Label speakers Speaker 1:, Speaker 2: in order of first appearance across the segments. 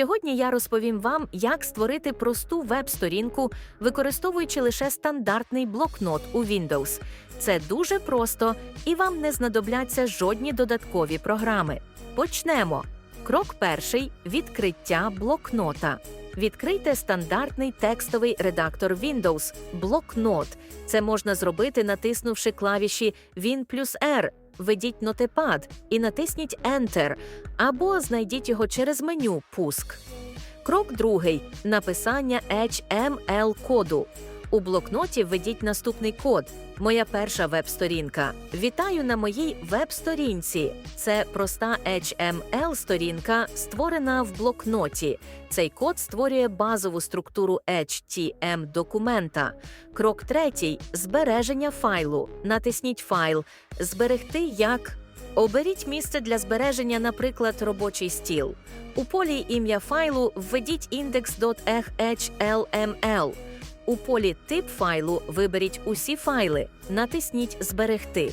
Speaker 1: Сьогодні я розповім вам, як створити просту веб-сторінку, використовуючи лише стандартний блокнот у Windows. Це дуже просто і вам не знадобляться жодні додаткові програми. Почнемо. Крок перший відкриття блокнота. Відкрийте стандартний текстовий редактор Windows блокнот. Це можна зробити, натиснувши клавіші Win плюс R. Введіть нотепад і натисніть Enter, або знайдіть його через меню Пуск. Крок другий написання HML коду. У блокноті введіть наступний код. Моя перша веб-сторінка. Вітаю на моїй веб-сторінці. Це проста HTML-сторінка, створена в блокноті. Цей код створює базову структуру HTML документа. Крок третій збереження файлу. Натисніть файл. Зберегти як. Оберіть місце для збереження, наприклад, робочий стіл. У полі ім'я файлу введіть index.html. У полі тип файлу виберіть усі файли, натисніть Зберегти.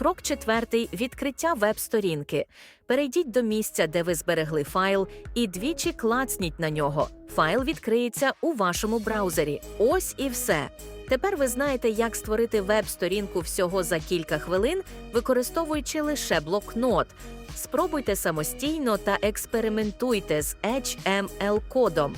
Speaker 1: Крок четвертий відкриття веб-сторінки. Перейдіть до місця, де ви зберегли файл, і двічі клацніть на нього. Файл відкриється у вашому браузері. Ось і все. Тепер ви знаєте, як створити веб-сторінку всього за кілька хвилин, використовуючи лише блокнот. Спробуйте самостійно та експериментуйте з HTML-кодом.